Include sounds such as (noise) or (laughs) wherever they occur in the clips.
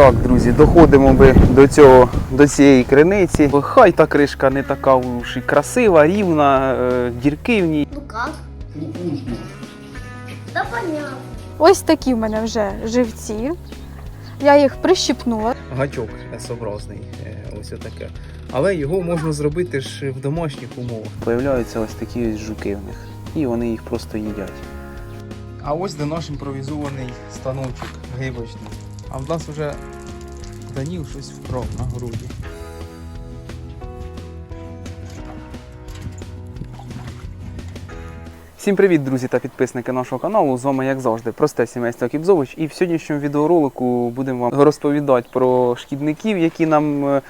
Так, друзі, доходимо ми до цього, до цієї криниці. Хай та кришка не така уж і красива, рівна, е, дірки в ній. Ну как? Да понятно. Ось такі в мене вже живці. Я їх прищипнула. Гачок S-образний, е, ось отаке. Але його можна зробити ж в домашніх умовах. Появляються ось такі ось жуки в них. І вони їх просто їдять. А ось де наш імпровізований станочок гибочний. А в нас вже Даніл щось вкрав на груді. Всім привіт, друзі та підписники нашого каналу. З вами, як завжди, просте сімейство Кібзович. І в сьогоднішньому відеоролику будемо вам розповідати про шкідників, які нам е,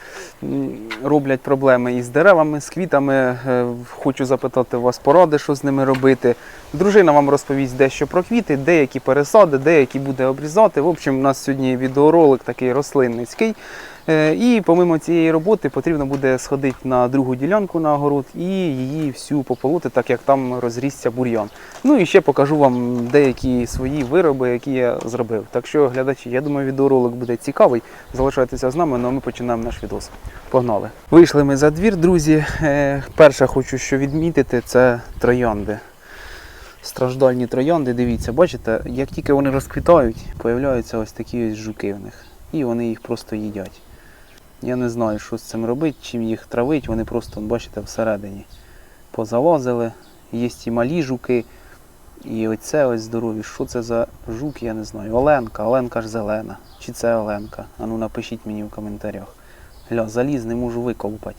роблять проблеми із деревами, з квітами. Е, Хочу запитати вас поради, що з ними робити. Дружина вам розповість дещо про квіти, деякі пересади, деякі буде обрізати. В общем, у нас сьогодні відеоролик такий рослинницький. Е, І помимо цієї роботи потрібно буде сходити на другу ділянку на огород і її всю пополоти, так як там розрісся бур'ян. Ну і ще покажу вам деякі свої вироби, які я зробив. Так що, глядачі, я думаю, відеоролик буде цікавий. Залишайтеся з нами, ну а ми починаємо наш відос. Погнали! Вийшли ми за двір, друзі. Е, Перше хочу що відмітити, це троянди. Страждальні троянди, дивіться, бачите, як тільки вони розквітають, появляються ось такі ось жуки в них. І вони їх просто їдять. Я не знаю, що з цим робити, чим їх травить, вони просто, бачите, всередині позалазили. Є і малі жуки, і оце ось здорові. Що це за жук, я не знаю. Оленка, Оленка ж зелена. Чи це Оленка? А ну напишіть мені в коментарях. Гля, заліз не можу виколупати.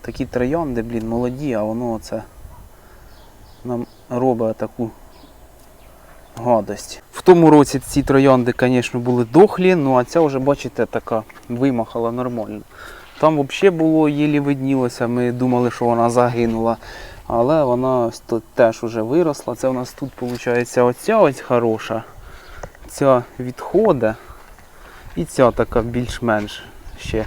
Такі троянди, блін, молоді, а воно оце нам робить таку гадость. Тому році ці троянди, звісно, були дохлі, ну а ця вже, бачите, така вимахала нормально. Там взагалі було єлі виднілося, ми думали, що вона загинула. Але вона тут теж вже виросла. Це у нас тут, виходить, оця ось хороша. Ця відходить. І ця така більш-менш ще.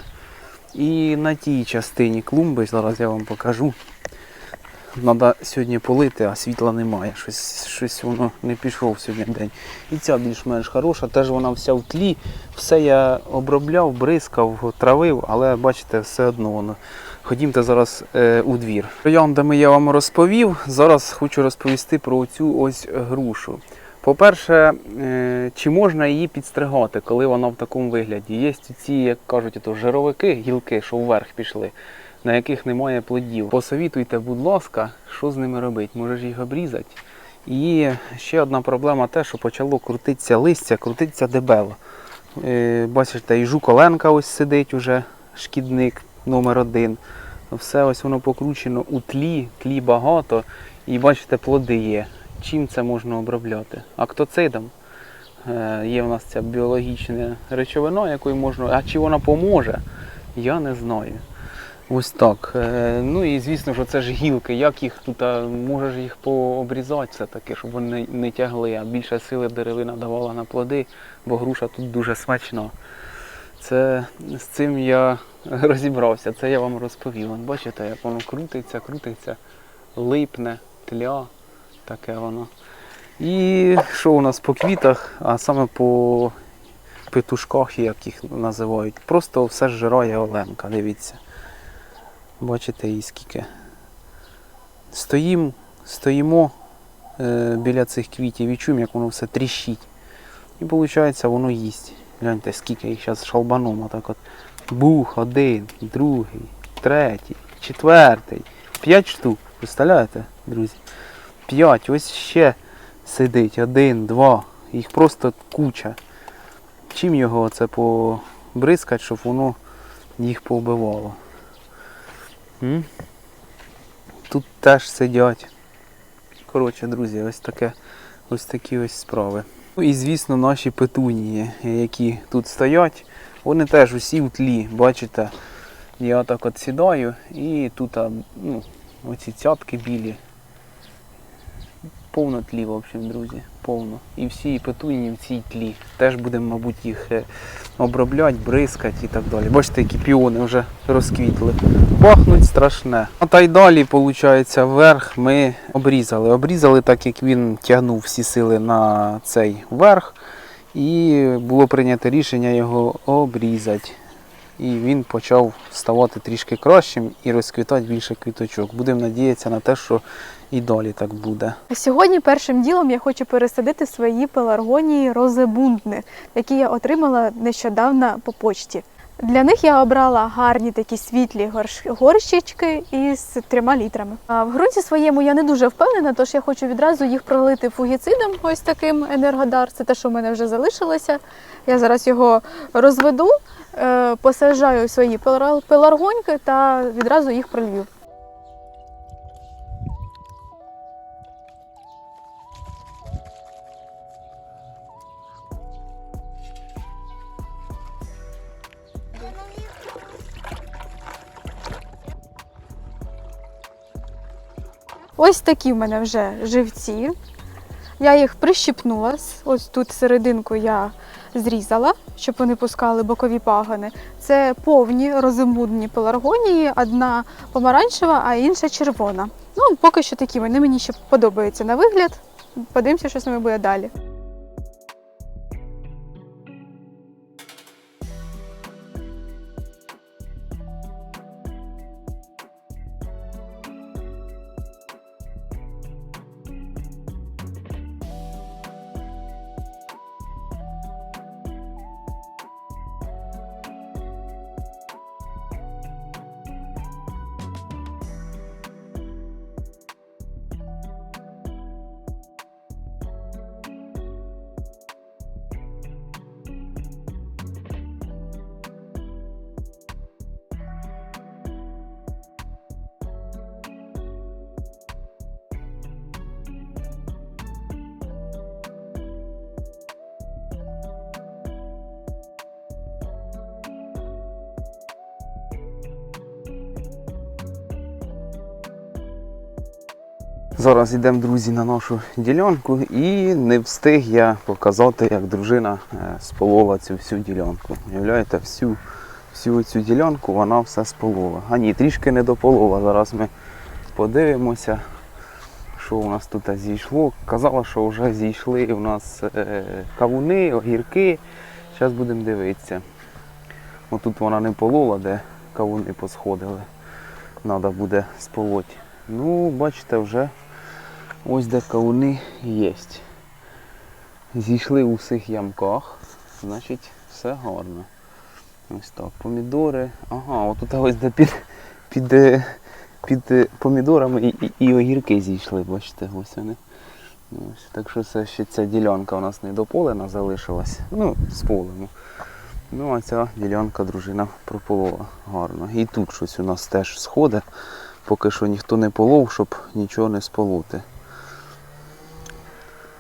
І на тій частині клумби, зараз я вам покажу. Треба сьогодні полити, а світла немає. Щось, щось воно не пішов сьогодні день. І ця більш-менш хороша, теж вона вся в тлі. Все я обробляв, бризкав, травив, але бачите, все одно воно. Ходімте зараз е, у двір. Трояндами я вам розповів. Зараз хочу розповісти про цю ось грушу. По-перше, е, чи можна її підстригати, коли вона в такому вигляді? Є ці, як кажуть, жировики, гілки, що вверх пішли, на яких немає плодів. Посовітуйте, будь ласка, що з ними робити? Може ж їх обрізати? І ще одна проблема те, що почало крутитися листя, крутитися дебело. Е, Бачите, і жук Оленка ось сидить уже, шкідник номер один. Все ось воно покручено у тлі, тлі багато, і бачите, плоди є. Чим це можна обробляти? Актоцидом. Е, Є в нас ця біологічна речовина, якою можна. А чи вона поможе? Я не знаю. Ось так. Е, Ну і звісно, що це ж гілки. Як їх тут, а, може ж їх пообрізати все-таки, щоб вони не тягли, а більше сили деревина давала на плоди, бо груша тут дуже смачна. Це з цим я (laughs) розібрався, це я вам розповів. Бачите, як воно крутиться, крутиться, липне, тля, таке воно. І що у нас по квітах, а саме по петушках, як їх називають, просто все зжирає Оленка, дивіться. Бачите її скільки. Стоїм, стоїмо е, біля цих квітів і чуємо, як воно все тріщить. І виходить, воно їсть. Гляньте, скільки їх зараз шалбаном. Отак от. Бух, один, другий, третій, четвертий. П'ять штук. Представляєте, друзі? П'ять. Ось ще сидить. Один, два. Їх просто куча. Чим його це побризкати, щоб воно їх повбивало? Тут теж сидять. Коротше, друзі, ось таке, ось такі ось справи. Ну і звісно наші петунії, які тут стоять, вони теж усі в тлі. Бачите, я так от сідаю і тут ну, оці цятки білі. Повно тлі, в общем, друзі, повно. І всі петунії в цій тлі. Теж будемо, мабуть, їх е, обробляти, бризкати і так далі. Бачите, які піони вже розквітли. Пахнуть страшне. А та й далі, виходить, верх ми обрізали. Обрізали так, як він тягнув всі сили на цей верх. І було прийнято рішення його обрізати. І він почав ставати трішки кращим і розквітати більше квіточок. Будемо надіятися на те, що і далі так буде. Сьогодні першим ділом я хочу пересадити свої пеларгонії розебунтни, які я отримала нещодавно по почті. Для них я обрала гарні такі світлі горщички із трьома літрами. А в ґрунті своєму я не дуже впевнена, тож я хочу відразу їх пролити фугіцидом, ось таким енергодар. Це те, що в мене вже залишилося. Я зараз його розведу, е, посаджаю свої пелар- пеларгоньки та відразу їх пролью. Ось такі в мене вже живці. Я їх прищипнула. Ось тут серединку я зрізала, щоб вони пускали бокові пагони. Це повні розумудні пеларгонії, одна помаранчева, а інша червона. Ну, поки що такі вони мені ще подобаються на вигляд. Подивимося, що з ними буде далі. Зараз йдемо, друзі, на нашу ділянку і не встиг я показати, як дружина е, сполола цю всю ділянку. Уявляєте, всю, всю цю ділянку вона все сполола. А ні, трішки не дополола. Зараз ми подивимося, що у нас тут зійшло. Казала, що вже зійшли у нас е, кавуни, огірки. Зараз будемо дивитися. Отут вона не полола, де кавуни посходили. Треба буде сполоти. Ну, бачите, вже ось де кавуни є. Зійшли у всіх ямках, значить все гарно. Ось так, помідори. Ага, отут ось де під, під, е, під е, помідорами і, і, і огірки зійшли, бачите, ось вони. Ось, так що це ще ця ділянка у нас не дополена залишилась. Ну, з полем. Ну, а ця ділянка дружина прополола гарно. І тут щось у нас теж сходить. Поки що ніхто не полов, щоб нічого не сполоти.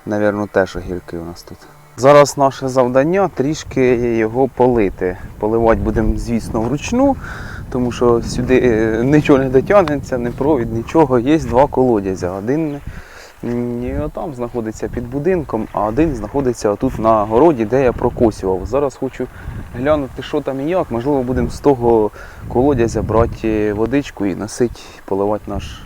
Навірно, теж огірки у нас тут. Зараз наше завдання трішки його полити. Поливати будемо, звісно, вручну, тому що сюди е, нічого не дотягнеться, не провід, нічого. Є два колодязя. Один там знаходиться під будинком, а один знаходиться тут на городі, де я прокосював. Зараз хочу глянути, що там і як. Можливо, будемо з того колодязя брати водичку і носити, поливати наш,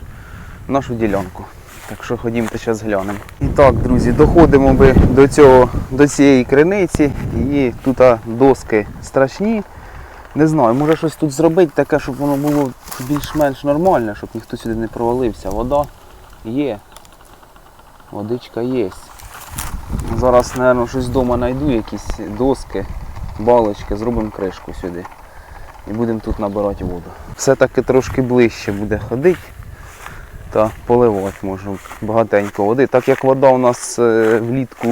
нашу ділянку. Так що ходімте зараз глянемо. І так, друзі, доходимо ми до, цього, до цієї криниці. І тут доски страшні. Не знаю, може щось тут зробити таке, щоб воно було більш-менш нормальне, щоб ніхто сюди не провалився. Вода є. Водичка є. Зараз, мабуть, щось вдома знайду, якісь доски, балочки, зробимо кришку сюди. І будемо тут набирати воду. Все-таки трошки ближче буде ходити та поливати можна багатенько води. Так як вода у нас е, влітку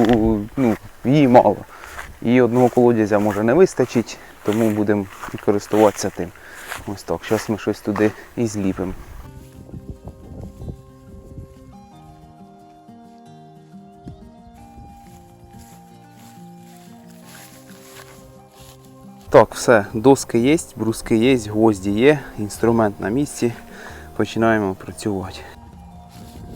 ну, її мало. І одного колодязя може не вистачить, тому будемо користуватися тим. Ось так. Зараз ми щось туди і зліпимо. Так, все, доски є, бруски є, гвозді є, інструмент на місці. Починаємо працювати.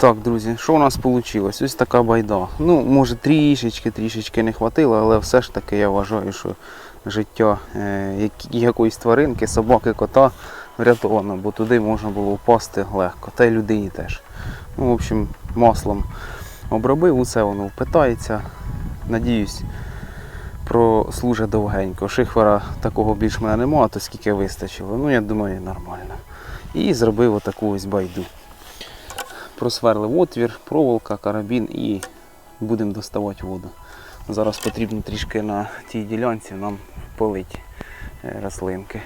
Так, друзі, що у нас вийшло? Ось така байда. Ну, може, трішечки, трішечки не хватило, але все ж таки я вважаю, що життя е, якоїсь тваринки, собаки, кота врятовано, бо туди можна було впасти легко. Та й людині теж. Ну, в общем, маслом обробив, усе воно впитається. Надіюсь, прослужить довгенько. Шихвера такого більш мене немає, то скільки вистачило. Ну, я думаю, нормально. І зробив отаку ось байду просверлив отвір, проволока, карабін і будемо доставати воду. Зараз потрібно трішки на тій ділянці нам полити е, рослинки.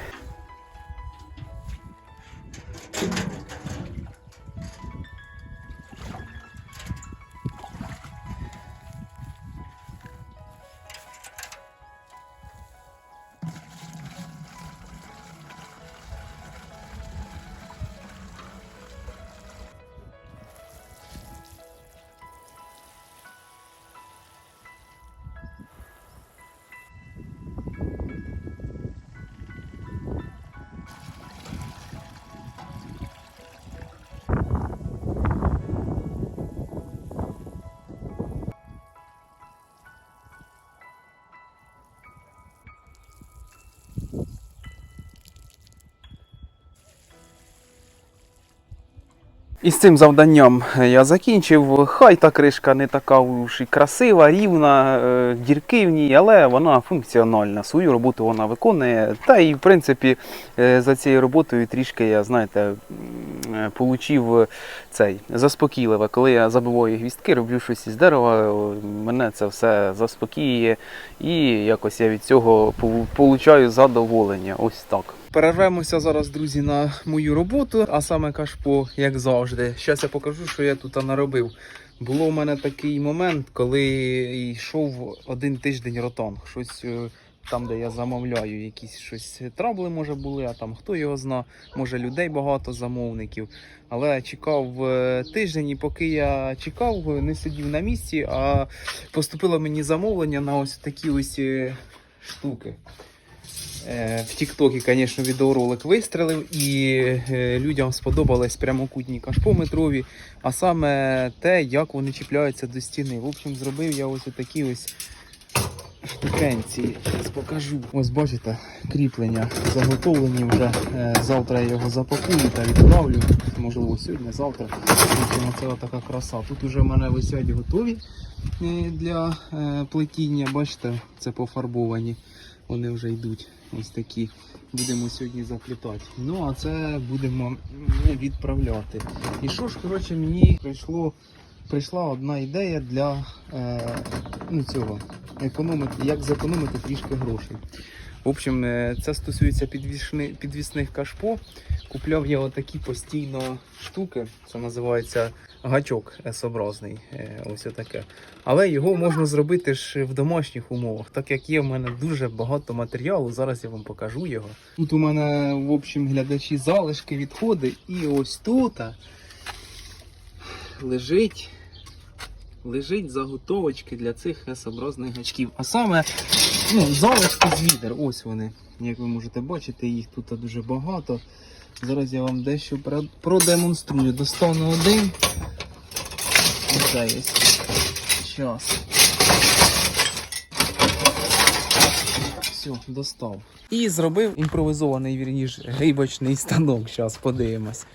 І з цим завданням я закінчив. Хай та кришка не така уж і красива, рівна, е, дірки в ній, але вона функціональна. Свою роботу вона виконує. Та і в принципі е, за цією роботою трішки я, знаєте, е, получив цей заспокійливе. Коли я забиваю гвістки, роблю щось із дерева, мене це все заспокоює, і якось я від цього пол- получаю задоволення. Ось так. Перервемося зараз, друзі, на мою роботу, а саме кашпо, як завжди. Зараз я покажу, що я тут наробив. Було в мене такий момент, коли йшов один тиждень ротанг. Щось е, там, де я замовляю, якісь щось трабли, може були, а там хто його зна, може людей багато замовників. Але чекав е, тиждень, і поки я чекав, не сидів на місці, а поступило мені замовлення на ось такі ось е, штуки. Е, В Тіктокі, звісно, відеоролик вистрелив, і е, людям сподобались прямокутні кашпометрові, а саме те, як вони чіпляються до стіни. В общем, зробив я ось такі ось штукенці. Зараз покажу. Ось бачите, кріплення заготовлені вже. Е, Завтра я його запакую та відправлю. Можливо, сьогодні, завтра. Це така краса. Тут уже в мене висять готові для плетіння. Бачите, це пофарбовані. Вони вже йдуть ось такі. Будемо сьогодні заплітати. Ну, а це будемо відправляти. І що ж, коротше, мені прийшло, прийшла одна ідея для е, ну, цього, економити, як зекономити трішки грошей. В общем, е, це стосується підвісни- підвісних кашпо. Купляв я отакі постійно штуки. Це називається гачок S-образний. е, Ось отаке. Але його можна зробити ж в домашніх умовах, так як є в мене дуже багато матеріалу. Зараз я вам покажу його. Тут у мене, в общем, глядачі залишки, відходи, і ось тут лежить. Лежить заготовочки для цих S-образних гачків. А саме ну, залишки з відер. Ось вони. Як ви можете бачити, їх тут дуже багато. Зараз я вам дещо про- продемонструю. Достану один. Оце є. Щас. Все, достав. І зробив імпровізований, вірніш, гейбочний станок. Зараз подивимось.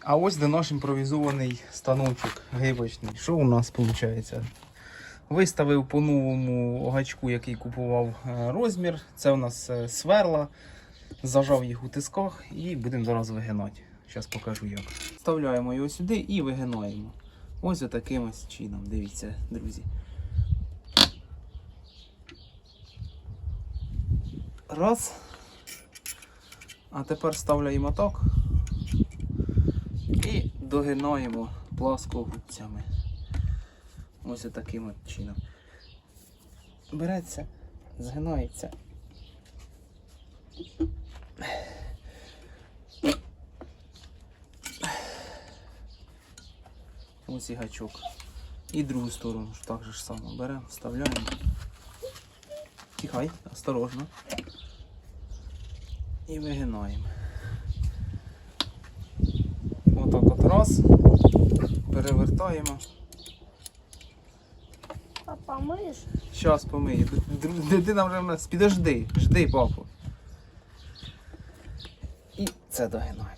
А ось де наш імпровізований станочок гейбочний. Що у нас виходить? Виставив по новому гачку, який купував е, розмір. Це у нас е, сверла. Зажав їх у тисках і будемо зараз вигинати. Зараз покажу як. Вставляємо його сюди і вигинаємо. Ось таким ось чином. Дивіться, друзі. Раз. А тепер вставляємо так. І догинаємо пласкогубцями. Ось таким от чином. Береться, згинається. Ось і гачок. І другу сторону так же ж само беремо, вставляємо. Тихай, осторожно. І вигинаємо. Отак от раз. Перевертаємо. Папа, миш? Щас помию. Дитина вже в нас. Підожди, жди, папу. Це догинає.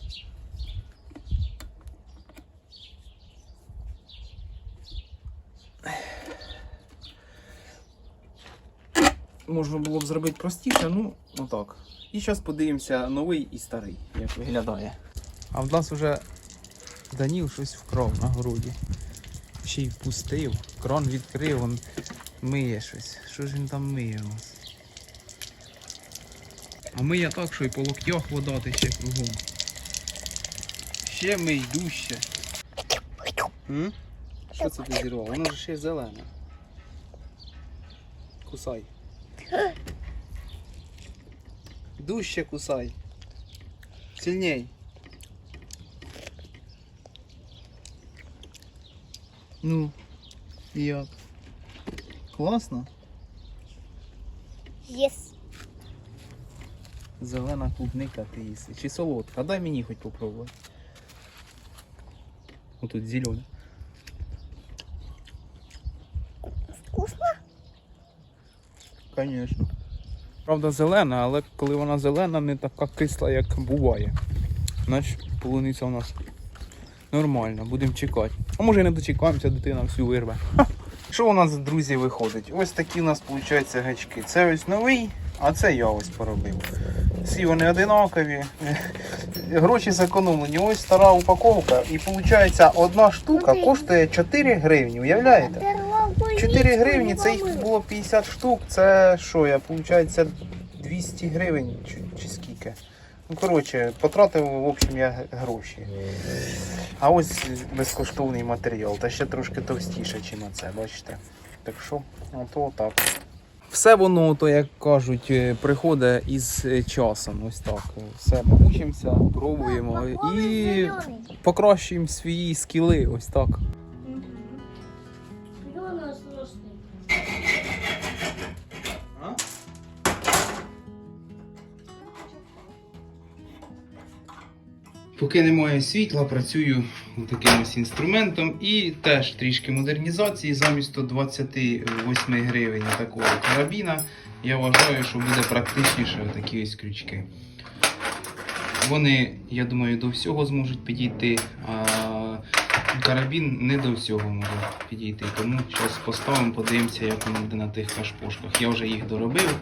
Можна було б зробити простіше, ну, отак. І зараз подивимося новий і старий, як виглядає. А в нас вже Даніл щось вкрав на городі. Ще й впустив, кран відкрив, он миє щось. Що ж він там миє у нас? А миє так, що і по локтях вода тече кругом. Ще мий дужче. М? Що це ти зірвав? Воно ж ще зелене. Кусай. Дужче кусай. Сильней. Ну, і як? Класно? Єс. Зелена клубника ти їси. Чи солодка? Дай мені хоч попробувати. Отут зелена. Вкусно? Звісно. Правда, зелена, але коли вона зелена, не така кисла, як буває. Значить, полуниця у нас нормальна, будемо чекати. А може і не дочекаємося, дитина всю вирве. Ха. Що у нас, друзі, виходить? Ось такі у нас виходить гачки. Це ось новий, а це я ось поробив. Всі вони одинакові. Гроші зекономлені. Ось стара упаковка. І виходить, одна штука коштує 4 гривні. Уявляєте? 4 гривні, це їх було 50 штук, це що я, виходить, 200 гривень чи, чи скільки. Ну, коротше, потратив, в общем, я гроші. А ось безкоштовний матеріал, та ще трошки товстіше, ніж це, бачите. Так що, ото так. Все воно, то як кажуть, е, приходить із е, часом. Ось так. Все, ми учимося, пробуємо і покращуємо свої скіли. Ось так. Поки немає світла, працюю таким ось інструментом і теж трішки модернізації. Замість 128 гривень такого карабіна. Я вважаю, що буде практичніше такі ось крючки. Вони, я думаю, до всього зможуть підійти, а карабін не до всього може підійти. Тому зараз поставимо, подивимося, як воно буде на тих кашпошках. Я вже їх доробив.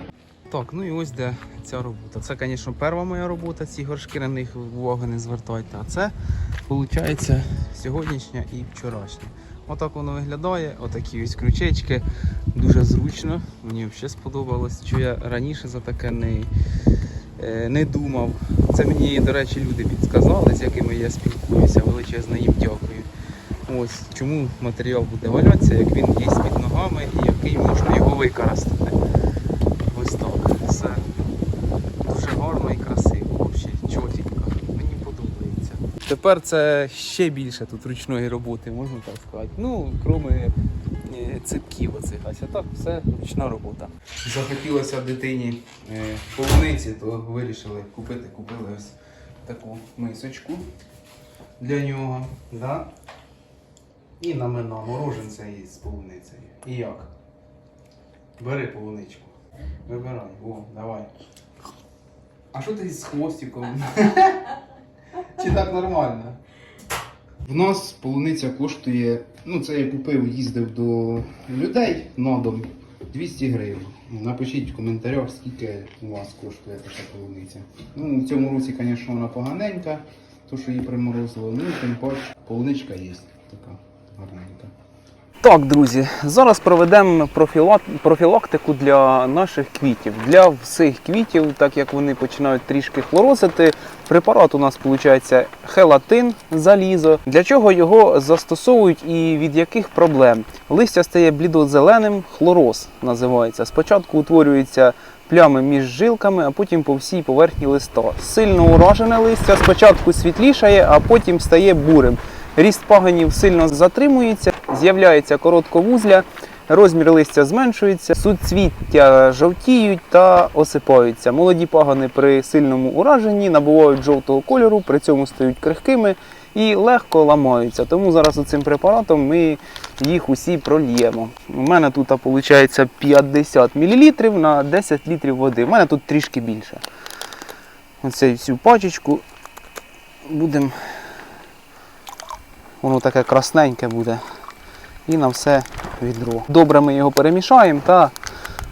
Так, ну і ось де ця робота. Це, звісно, перша моя робота, ці горшки на них уваги не звертайте. А це, виходить, сьогоднішня і вчорашня. Отак воно виглядає, отакі ось крючечки. Дуже зручно. Мені взагалі сподобалось, що я раніше за таке не, е, не думав. Це мені, до речі, люди підсказали, з якими я спілкуюся. Величезне їм дякую. Ось чому матеріал буде валятися, як він є під ногами і який можна його використати. Ось так. Все дуже гарно і красиво. Взагалі, чотенько. Мені подобається. Тепер це ще більше тут ручної роботи, можна так сказати. Ну, кроме е, ципків оцих, а так все ручна робота. Захотілося дитині е, полуниці, то вирішили купити, купили ось таку мисочку для нього. Да? І намина мороженця із полуницею. І як? Бери полуничку. Вибирай. О, давай. А що ти з хвостиком? (laughs) Чи так нормально? В нас полуниця коштує, ну це я купив, їздив до людей на дом 200 гривень. Напишіть в коментарях, скільки у вас коштує така полуниця. Ну, в цьому році, звісно, вона поганенька, то що її приморозило. Ну, тим паче, полуничка є така гарненька. Так, друзі, зараз проведемо профілактику для наших квітів. Для всіх квітів, так як вони починають трішки хлорозити, препарат у нас виходить хелатин, залізо. Для чого його застосовують і від яких проблем? Листя стає блідозеленим, хлороз називається. Спочатку утворюються плями між жилками, а потім по всій поверхні листа. Сильно уражене листя спочатку світлішає, а потім стає бурим. Ріст пагонів сильно затримується, з'являється коротковузля, розмір листя зменшується, суцвіття жовтіють та осипаються. Молоді пагони при сильному ураженні набувають жовтого кольору, при цьому стають крихкими і легко ламаються. Тому зараз цим препаратом ми їх усі прольємо. У мене тут виходить 50 мл на 10 літрів води. У мене тут трішки більше. Оцю всю пачечку будемо воно таке красненьке буде. І на все відро. Добре ми його перемішаємо та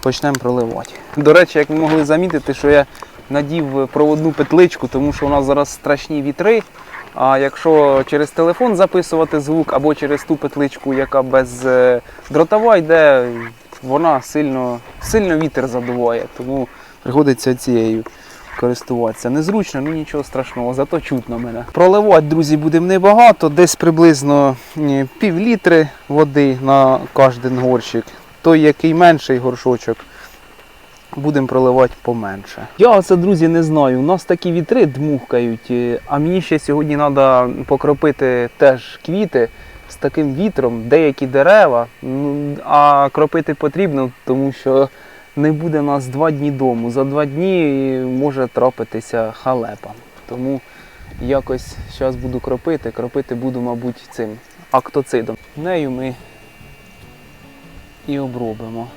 почнемо проливати. До речі, як ви могли замітити, що я надів проводну петличку, тому що у нас зараз страшні вітри. А якщо через телефон записувати звук або через ту петличку, яка без е, дротова йде, вона сильно, сильно вітер задуває, тому приходиться цією користуватися. Незручно, ну нічого страшного, зато чутно мене. Проливати, друзі, будемо небагато, десь приблизно пів літри води на кожен горщик. Той, який менший горшочок, будемо проливати поменше. Я оце, друзі, не знаю. У нас такі вітри дмухкають, е, а мені ще сьогодні треба покропити теж квіти з таким вітром, деякі дерева. Ну, А кропити потрібно, тому що не буде нас два дні дому. За два дні може трапитися халепа. Тому якось зараз буду кропити. Кропити буду, мабуть, цим актоцидом. Нею ми і обробимо.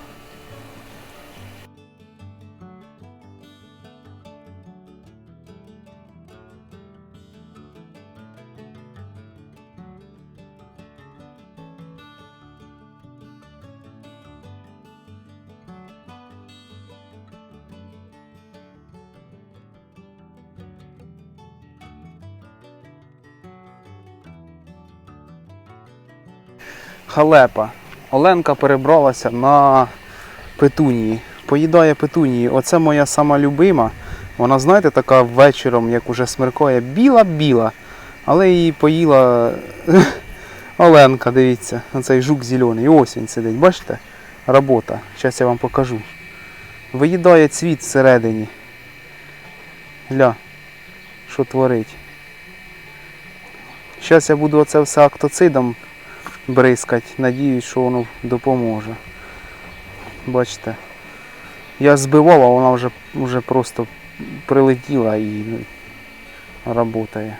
Халепа. Оленка перебралася на петунії. Поїдає петунії. Оце моя сама любима. Вона, знаєте, така вечором, як уже смеркає, біла-біла. Але її поїла (laughs) Оленка, дивіться, оцей жук зелений. Ось він сидить, бачите? Робота. Зараз я вам покажу. Виїдає цвіт всередині. Гля, що творить. Зараз я буду оце все актоцидом бризкать. Надіюсь, що воно допоможе. Бачите, я збивав, а вона вже, вже просто прилетіла і працює.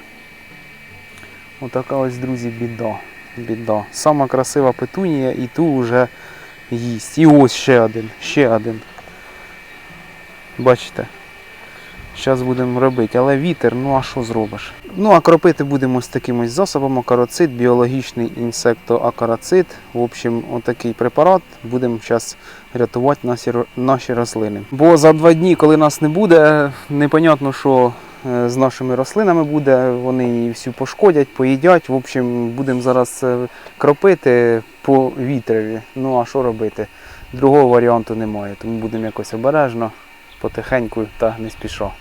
Отака ось, друзі, біда. біда. Сама красива петунія і ту вже їсть. І ось ще один, ще один. Бачите? Зараз будемо робити, але вітер, ну а що зробиш? Ну а кропити будемо з таким ось засобом акароцид, біологічний інсектоакарацид. В общем, отакий препарат. Будемо зараз рятувати наші, наші рослини. Бо за два дні, коли нас не буде, непонятно, що е, з нашими рослинами буде. Вони її всю пошкодять, поїдять. В общем, будемо зараз е, кропити по вітрові. Ну а що робити? Другого варіанту немає, тому будемо якось обережно, потихеньку та не спішо.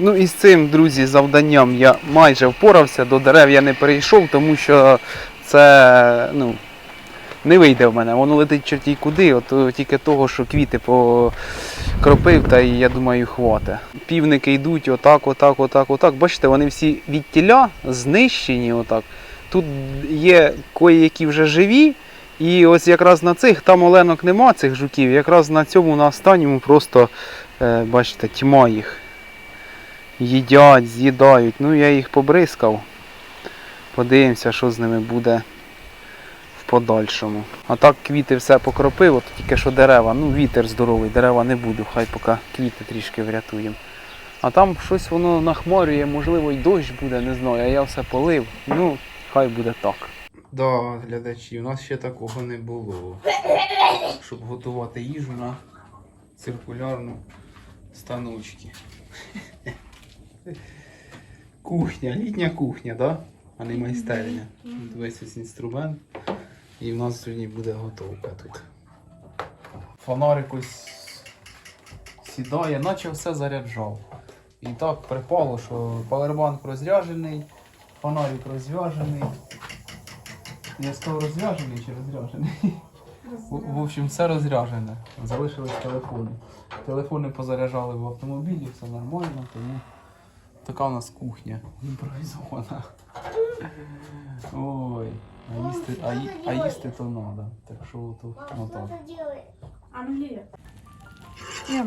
Ну і з цим, друзі, завданням я майже впорався. До дерев я не перейшов, тому що це ну, не вийде в мене. Воно летить чорті куди, от е, тільки того, що квіти покропив, та і я думаю, хватить. Півники йдуть отак, отак, отак, отак. Бачите, вони всі від тіля знищені. Отак. Тут є кої-які вже живі. І ось якраз на цих, там оленок нема цих жуків, якраз на цьому на останньому просто, е, бачите, тьма їх. Їдять, з'їдають. Ну я їх побризкав. Подивимося, що з ними буде в подальшому. А так квіти все покропив, от тільки що дерева. Ну, вітер здоровий, дерева не буду, хай поки квіти трішки врятуємо. А там щось воно нахмарює, можливо, й дощ буде, не знаю, а я все полив. Ну, хай буде так. Да, глядачі, у нас ще такого не було. Щоб готувати їжу на циркулярну станочці. Кухня, літня кухня, да? а не майстерня. Весь ось інструмент. І в нас сьогодні буде готовка тут. Фонарик ось сідає, наче все заряджав. І так припало, що павербанк розряджений, фонарик розв'яжений. Я сказав розряджений чи розряджений? В, в общем, все розряджене. Залишились телефони. Телефони позаряджали в автомобілі, все нормально, тому така у нас кухня імпровізована. Ой, а їсти, а, ї- а їсти то треба. Так що то ну, так. Ты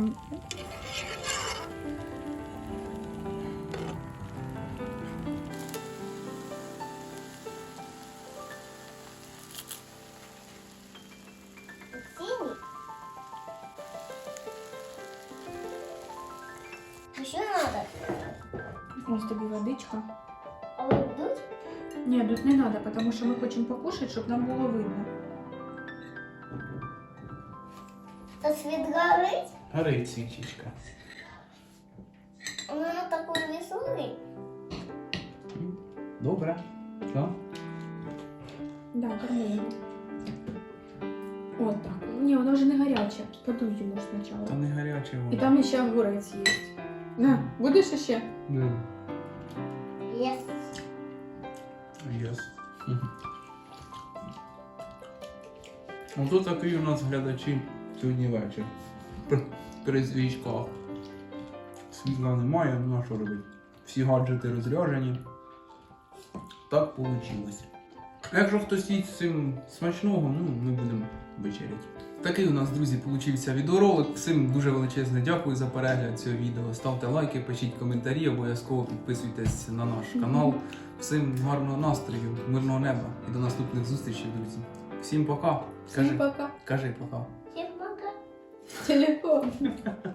тобі водичка. А вы идут? Ні, тут не треба, тому що ми хочемо покушати, щоб нам було видно. Это свет горит? Горить свічечка. Он она такой веселый. Добре. Так? Да, кормила. От так. Ні, воно вже не гаряче. Подуй йому Та спочатку. не гаряче воно. І там ще огурець є. На, будеш ще? Да. Yes. Yes. Ото такий у нас глядачі сьогодні вечір. При, при свічках. Світла немає, ну а що робити? Всі гаджети розряджені. Так вийшло. Якщо хтось їсть цим смачного, ну ми будемо вечеряти. Такий у нас, друзі, получився відеоролик. Всім дуже величезне дякую за перегляд цього відео. Ставте лайки, пишіть коментарі, обов'язково підписуйтесь на наш канал. Всім гарного настрою, мирного неба і до наступних зустрічей, друзі. Всім пока. Кажи, пока. кажи пока. Всем пока. Телефон.